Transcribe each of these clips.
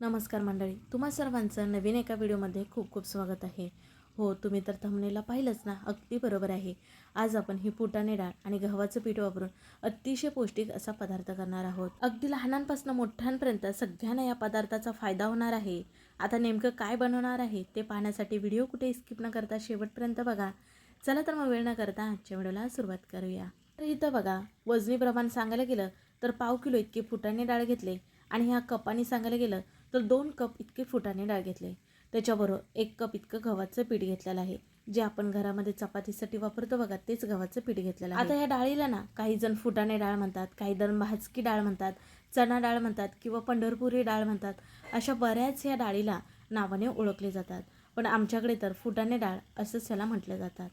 नमस्कार मंडळी तुम्हा सर्वांचं नवीन एका व्हिडिओमध्ये खूप खूप स्वागत आहे. हो तुम्ही तर थमनेला पाहिलंच ना अगदी बरोबर आहे. आज आपण ही फुटाणे डाळ आणि गव्हाचं पीठ वापरून अतिशय पौष्टिक असा पदार्थ करणार आहोत. अगदी लहानांपासून मोठ्यांपर्यंत सगळ्यांना या पदार्थाचा फायदा होणार आहे. आता नेमकं काय बनवणार आहे ते पाहण्यासाठी व्हिडिओ कुठे स्किप न करता शेवटपर्यंत बघा. चला तर मग वेळ न करता आजच्या व्हिडिओला सुरुवात करूया. तर इथं बघा वजनी प्रमाण सांगायला गेलं तर पाव किलो इतके फुटाणे डाळ घेतले आणि ह्या कपाने सांगायला गेलं तर दोन कप इतके फुटाने डाळ घेतले. त्याच्याबरोबर एक कप इतकं गव्हाचं पीठ घेतलेलं आहे. जे आपण घरामध्ये चपातीसाठी वापरतो बघा तेच गव्हाचं पीठ घेतलेलं आहे. आता ह्या डाळीला ना काही जण फुटाणे डाळ म्हणतात काही जण भाजकी डाळ म्हणतात चणा डाळ म्हणतात किंवा पंढरपुरी डाळ म्हणतात अशा बऱ्याच ह्या डाळीला नावाने ओळखले जातात. पण आमच्याकडे तर फुटाणे डाळ असंच याला म्हटलं जातात.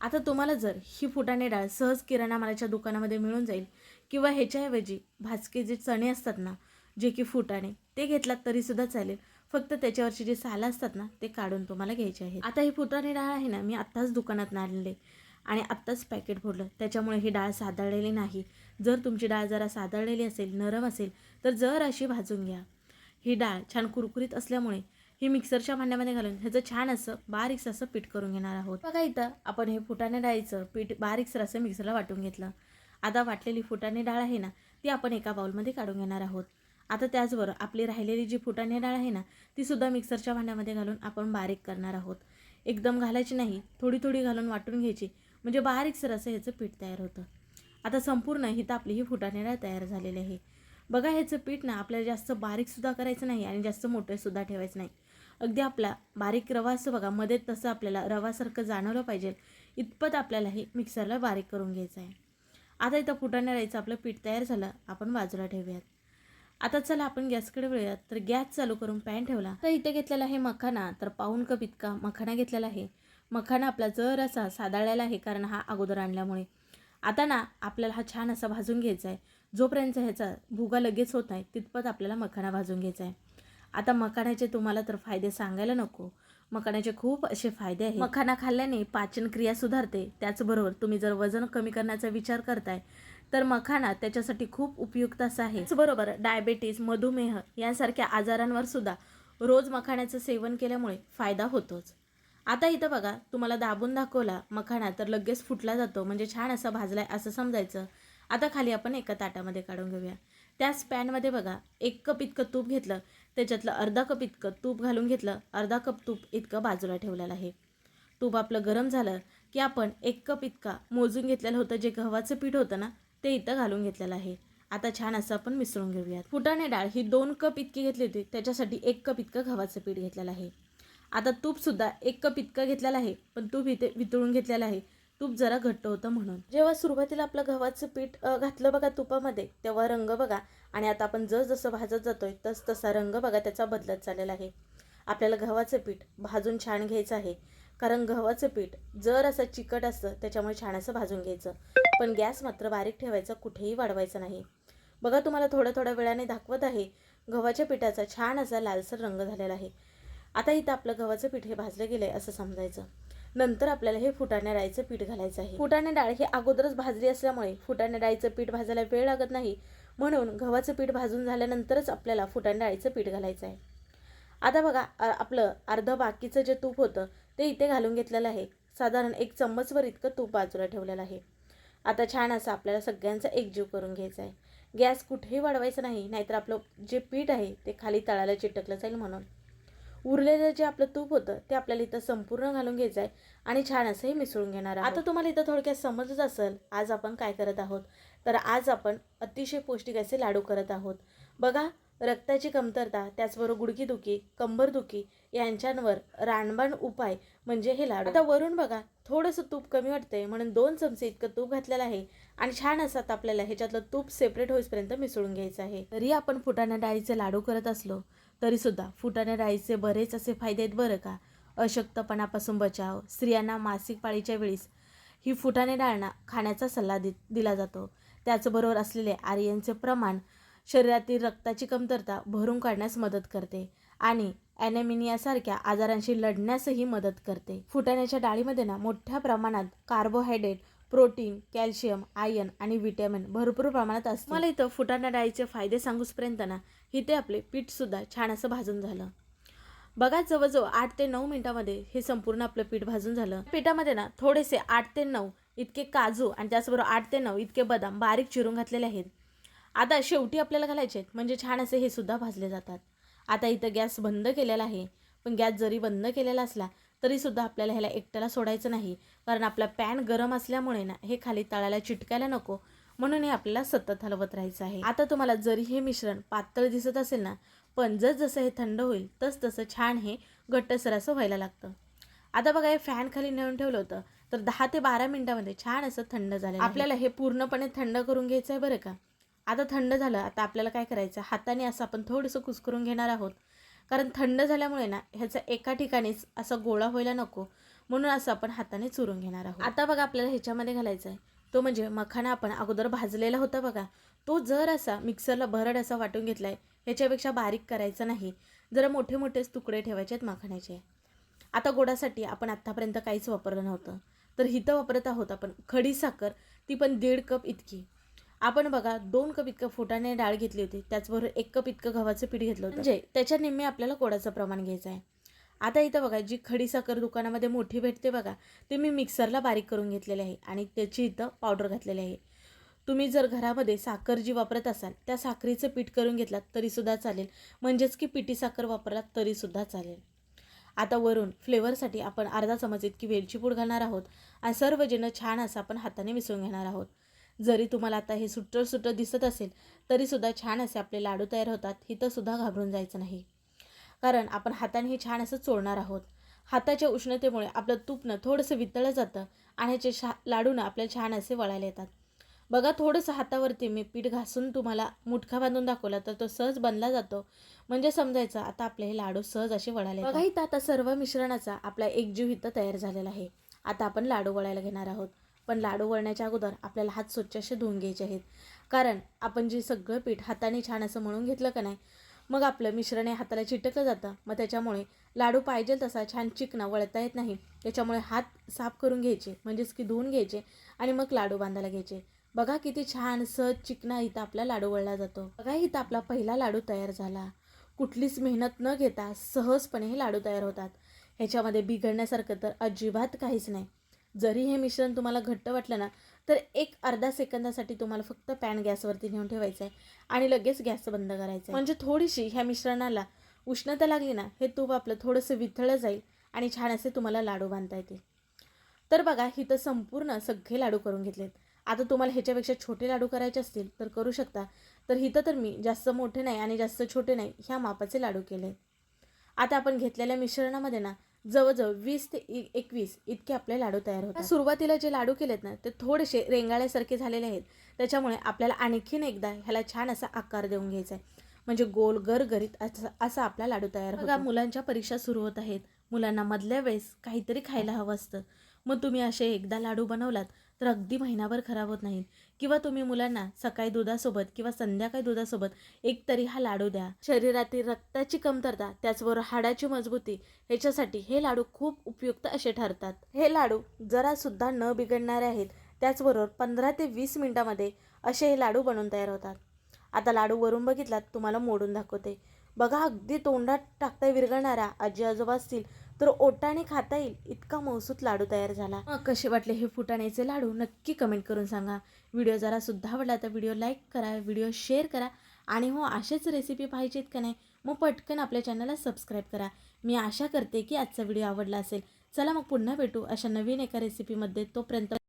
आता तुम्हाला जर ही फुटाणे डाळ सहज किराणा मालाच्या दुकानामध्ये मिळून जाईल किंवा ह्याच्याऐवजी भाजके जे चणे असतात ना जे की फुटाणे ते घेतलात तरीसुद्धा चालेल. फक्त त्याच्यावरचे जे सालं असतात ना ते काढून तुम्हाला घ्यायचे आहेत. आता ही फुटाणे डाळ आहे ना मी आत्ताच दुकानात आणले. आणि आत्ताच पॅकेट फोडलं त्याच्यामुळे ही डाळ सादळलेली नाही. जर तुमची डाळ जरा सादळलेली असेल नरम असेल तर जर अशी भाजून घ्या. ही डाळ छान कुरकुरीत असल्यामुळे ही मिक्सरच्या भांड्यामध्ये घालून ह्याचं छान असं बारीकसं असं पीठ करून घेणार आहोत. बघा इथं आपण हे फुटाणे डाळीचं पीठ बारीकसर असं मिक्सरला वाटून घेतलं. आता वाटलेली फुटाणे डाळ आहे ना ती आपण एका बाउलमध्ये काढून घेणार आहोत. आता त्याचबरोबर आपली राहिलेली जी फुटाणे डाळ आहे ना तीसुद्धा मिक्सरच्या भांड्यामध्ये घालून आपण बारीक करणार आहोत. एकदम घालायची नाही थोडी थोडी घालून वाटून घ्यायची म्हणजे बारीकसर असं ह्याचं पीठ तयार होतं. आता संपूर्ण ही तर आपली ही फुटाणे डाळ तयार झालेली आहे. बघा ह्याचं पीठ ना आपल्याला जास्त बारीकसुद्धा करायचं नाही आणि जास्त मोठंसुद्धा ठेवायचं नाही. अगदी आपला बारीक रवा असं बघा मध्ये तसं आपल्याला रवासारखं जाणवलं पाहिजे. इतपत आपल्याला हे मिक्सरला बारीक करून घ्यायचं आहे. आता इथं फुटाणे आपलं पीठ तयार झालं आपण बाजूला ठेवूयात. आता चला आपण गॅसकडे वळूयात. तर गॅस चालू करून पॅन ठेवला. तर इथे घेतलेला आहे मखाना. तर पाऊन कप इतका मखाना घेतलेला आहे. मखाना आपला जर असा सादाळलेला आहे कारण हा अगोदर आणल्यामुळे. आता ना आपल्याला हा छान असा भाजून घ्यायचा आहे. जोपर्यंत ह्याचा भुगा लगेच होत नाही तितपत आपल्याला मखाना भाजून घ्यायचा आहे. आता मखाण्याचे तुम्हाला तर फायदे सांगायला नको. मखाण्याचे खूप असे फायदे आहेत. मखाना खाल्ल्याने पाचन क्रिया सुधारते. त्याचबरोबर तुम्ही जर वजन कमी करण्याचा विचार करताय तर मखाना त्याच्यासाठी खूप उपयुक्त असा आहे. बरोबर डायबेटीस मधुमेह यासारख्या आजारांवर सुद्धा रोज मखाण्याचं सेवन केल्यामुळे फायदा होतोच. आता इथं बघा तुम्हाला दाबून दाखवला मखाना तर लगेच फुटला जातो म्हणजे छान असा भाजलाय असं समजायचं. आता खाली आपण एका ताटामध्ये काढून घेऊया. त्याच पॅनमध्ये बघा एक कप इतकं तूप घेतलं त्याच्यातलं अर्धा कप इतकं तूप घालून घेतलं अर्धा कप तूप इतकं बाजूला ठेवलेलं आहे. तूप आपलं गरम झालं की आपण एक कप इतका मोजून घेतलेलं होतं जे गव्हाचं पीठ होतं ना ते इथं घालून घेतलेलं आहे. आता छान असं आपण मिसळून घेऊयात. फुटाणे डाळ ही दोन कप इतकी घेतली होती त्याच्यासाठी एक कप इतकं गव्हाचं पीठ घेतलेलं आहे. आता तूपसुद्धा एक कप इतकं घेतलेलं आहे पण तूप इथे वितळून घेतलेलं आहे. तूप जरा घट्ट होतं म्हणून. जेव्हा सुरुवातीला आपलं गव्हाचं पीठ घातलं बघा तुपामध्ये तेव्हा रंग बघा. आणि आता आपण जस जसं भाजत जातोय तस तसा रंग बघा त्याचा बदलत चाललेला आहे. आपल्याला गव्हाचं पीठ भाजून छान घ्यायचं आहे. कारण गव्हाचं पीठ जर असं चिकट असतं त्याच्यामुळे छान असं भाजून घ्यायचं. पण गॅस मात्र बारीक ठेवायचा कुठेही वाढवायचा नाही. बघा तुम्हाला थोड्या थोड्या वेळाने दाखवत आहे गव्हाच्या पिठाचा छान असा लालसर रंग झालेला आहे. आता इथं आपलं गव्हाचं पीठ हे भाजलं गेलंय असं समजायचं. नंतर आपल्याला हे फुटाणे डाळीचं पीठ घालायचं आहे. फुटाणे डाळ हे अगोदरच भाजली असल्यामुळे फुटाणे डाळीचं पीठ भाजायला वेळ लागत नाही. म्हणून गव्हाचं पीठ भाजून झाल्यानंतरच आपल्याला फुटाणे डाळीचं पीठ घालायचं आहे. आता बघा आपलं अर्धं बाकीचं जे तूप होतं ते इथे घालून घेतलेलं आहे. साधारण एक चम्मचभर इतकं तूप बाजूला ठेवलेलं आहे. आता छान असं आपल्याला सगळ्यांचा एकजीव करून घ्यायचा आहे. गॅस कुठेही वाढवायचं नाही नाहीतर आपलं जे पीठ आहे ते खाली तळाला चिटकलं जाईल म्हणून. उरलेलं जे आपलं तूप होतं ते आपल्याला इथं संपूर्ण घालून घ्यायचं आहे आणि छान असंही मिसळून घेणार आता तुम्हाला इथं थोडक्यात समजत असेल आज आपण काय करत आहोत? तर आज आपण अतिशय पौष्टिक असे लाडू करत आहोत. बघा रक्ताची कमतरता त्याचबरोबर गुडघेदुखी कंबरदुखी यांच्यावर रानबाण उपाय म्हणजे हे लाडू. आता वरून बघा थोडंसं तूप कमी वाटतंय म्हणून दोन चमचे इतकं तूप घातलेलं आहे आणि छान असं आता आपल्याला ह्याच्यातलं तूप सेपरेट होईपर्यंत मिसळून घ्यायचं आहे. तरी आपण फुटाण्या डाळीचे लाडू करत असलो तरीसुद्धा फुटाण्या डाळीचे बरेच असे फायदे आहेत बरं का? अशक्तपणापासून बचाव स्त्रियांना मासिक पाळीच्या वेळीस ही फुटाणे डाळणा खाण्याचा सल्ला दि दिला जातो. त्याचबरोबर असलेले आर्यनचे प्रमाण शरीरातील रक्ताची कमतरता भरून काढण्यास मदत करते आणि ॲनेमिनियासारख्या आजारांशी लढण्यासही मदत करते. फुटाण्याच्या डाळीमध्ये ना मोठ्या प्रमाणात कार्बोहायड्रेट प्रोटीन कॅल्शियम आयर्न आणि विटॅमिन भरपूर प्रमाणात असते. मला इथं फुटाणा डाळीचे फायदे सांगूसपर्यंत ना इथे आपले पीठसुद्धा छान असं भाजून झालं. बघा जवळजवळ आठ ते नऊ मिनिटामध्ये हे संपूर्ण आपलं पीठ भाजून झालं. पिठामध्ये ना थोडेसे आठ ते नऊ इतके काजू आणि त्याचबरोबर आठ ते नऊ इतके बदाम बारीक चिरून घातलेले आहेत. आता शेवटी आपल्याला घालायचे आहेत. म्हणजे छान असे हे सुद्धा भाजले जातात. आता इथं गॅस बंद केलेला आहे. पण गॅस जरी बंद केलेला असला तरीसुद्धा आपल्याला ह्याला एकट्याला सोडायचं नाही. कारण आपला पॅन गरम असल्यामुळे ना हे खाली तळाला चिटकायला नको. म्हणून हे आपल्याला सतत हलवत राहायचं आहे. आता तुम्हाला जरी हे मिश्रण पातळ दिसत असेल ना पण जस जसं हे थंड होईल तस तसं छान हे घट्टसर असं व्हायला लागतं. आता बघा हे फॅन खाली नेऊन ठेवलं होतं तर दहा ते बारा मिनिटामध्ये छान असं थंड झालं आपल्याला हे पूर्णपणे थंड करून घ्यायचं आहे बरं का? आता थंड झालं आता आपल्याला काय करायचं? हाताने असं आपण थोडंसं कुस्करून घेणार आहोत. कारण थंड झाल्यामुळे ना ह्याचा एका ठिकाणीच असा गोळा व्हायला नको. म्हणून असं आपण हाताने चुरून घेणार आहोत. आता बघा आपल्याला ह्याच्यामध्ये घालायचं आहे तो म्हणजे मखाना आपण अगोदर भाजलेला होता बघा. तो जर असा मिक्सरला भरड असा वाटून घेतला आहे ह्याच्यापेक्षा बारीक करायचा नाही. जरा मोठे मोठेच तुकडे ठेवायचे आहेत मखाण्याचे. आता गोडासाठी आपण आत्तापर्यंत काहीच वापरलं नव्हतं. तर हिथं वापरत आहोत आपण खडी साखर. ती पण दीड कप इतकी. आपण बघा दोन कप इतकं फुटाने डाळ घेतली होती. त्याचबरोबर एक कप इतकं गव्हाचं पीठ घेतलं होतं. म्हणजे? त्याच्या निम्मे आपल्याला गोडाचं प्रमाण घ्यायचं आहे. आता इथं बघा जी खडी साखर दुकानामध्ये मोठी भेटते बघा ते मी मिक्सरला बारीक करून घेतलेले आहे आणि त्याची इथं पावडर घातलेली आहे. तुम्ही जर घरामध्ये साखर जी वापरत असाल त्या साखरेचं पीठ करून घेतलात तरीसुद्धा चालेल. म्हणजेच की पिठी साखर वापरलात तरीसुद्धा चालेल. आता वरून फ्लेवरसाठी आपण अर्धा चमच इतकी वेलची पूड घालणार आहोत. आणि सर्व जिनं छान असं आपण हाताने मिसळून घेणार आहोत. जरी तुम्हाला आता हे सुटर सुटं दिसत असेल तरीसुद्धा छान असे आपले लाडू तयार होतात हिथंसुद्धा घाबरून जायचं नाही. कारण आपण हाताने हे छान असं चोळणार आहोत. हाताच्या उष्णतेमुळे आपलं तूपनं थोडंसं वितळलं जातं आणि ह्याचे शा लाडूनं आपल्याला छान असे वळायला येतात. बघा थोडंसं हातावरती मी पीठ घासून तुम्हाला मुठखा बांधून दाखवला तर तो सहज बनला जातो. म्हणजे समजायचं आता आपले हे लाडू सहज असे वळाले बघा इथं आता सर्व मिश्रणाचा आपला एकजीव इथं तयार झालेला आहे. आता आपण लाडू वळायला घेणार आहोत. पण लाडू वळण्याच्या अगोदर आपल्याला हात स्वच्छ असे धुवून घ्यायचे आहेत. कारण आपण जे सगळं पीठ हाताने छान असं म्हणून घेतलं का नाही मग आपलं मिश्रण हे हाताला चिटकलं जातं. मग त्याच्यामुळे लाडू पाहिजे तसा छान चिकना वळता येत नाही. त्याच्यामुळे हात साफ करून घ्यायचे म्हणजेच की धुवून घ्यायचे आणि मग लाडू बांधायला घ्यायचे. बघा किती छान सहज चिकना इथं आपला लाडू वळला जातो. बघा इथं आपला पहिला लाडू तयार झाला. कुठलीच मेहनत न घेता सहजपणे हे लाडू तयार होतात. ह्याच्यामध्ये बिघडण्यासारखं तर अजिबात काहीच नाही. जरी हे मिश्रण तुम्हाला घट्ट वाटलं ना तर एक अर्धा सेकंदासाठी तुम्हाला फक्त पॅन गॅसवरती नेऊन ठेवायचं आहे आणि लगेच गॅस बंद करायचा आहे म्हणजे थोडीशी ह्या मिश्रणाला उष्णता लागली ना हे तूप आपलं थोडंसं विथळलं जाईल आणि छान असे तुम्हाला लाडू बांधता येतील. तर बघा इथं संपूर्ण सगळे लाडू करून घेतलेत. आता तुम्हाला ह्याच्यापेक्षा छोटे लाडू करायचे असतील तर करू शकता. तर इथं तर मी जास्त मोठे नाही आणि जास्त छोटे नाही ह्या मापाचे लाडू केले आता आपण घेतलेल्या मिश्रणामध्ये ना जवळजवळ वीस ते एकवीस इतके आपले लाडू तयार होतात. सुरुवातीला जे लाडू केलेत ना ते थोडेसे रेंगाळ्यासारखे झालेले आहेत. त्याच्यामुळे आपल्याला आणखीन एकदा ह्याला छान असा आकार देऊन घ्यायचा आहे. म्हणजे गोल गरगरीत असा असा आपला लाडू तयार बघा मुलांच्या परीक्षा सुरू होत आहेत. मुलांना मधल्या वेळेस काहीतरी खायला हवं असतं. मग तुम्ही असे एकदा लाडू बनवलात तर अगदी महिनाभर खराब होत नाहीत. किंवा तुम्ही मुलांना सकाळी दुधासोबत किंवा संध्याकाळी दुधासोबत एक तरी हा लाडू द्या. शरीरातील रक्ताची कमतरता त्याचबरोबर हाडाची मजबूती ह्याच्यासाठी हे लाडू खूप उपयुक्त असे ठरतात. हे लाडू जरासुद्धा न बिघडणारे आहेत. त्याचबरोबर पंधरा ते वीस मिनिटामध्ये असे हे लाडू बनवून तयार होतात. आता लाडू वरून बघितलात तुम्हाला मोडून दाखवते. बघा अगदी तोंडात टाकता विरघळणारा आजी आजोबा असतील तर ओटाने खाता येईल. इतका मौसूत लाडू तयार झाला. मग कसे वाटले हे फुटाण्याचे लाडू? नक्की कमेंट करून सांगा. व्हिडिओ जरा सुद्धा आवडला तर व्हिडिओ लाईक करा व्हिडिओ शेअर करा. आणि हो असेच रेसिपी पाहिजेत का नाही? मग पटकन आपल्या चॅनलला सबस्क्राईब करा. मी आशा करते की आजचा व्हिडिओ आवडला असेल. चला मग पुन्हा भेटू अशा नवीन एका रेसिपीमध्ये तोपर्यंत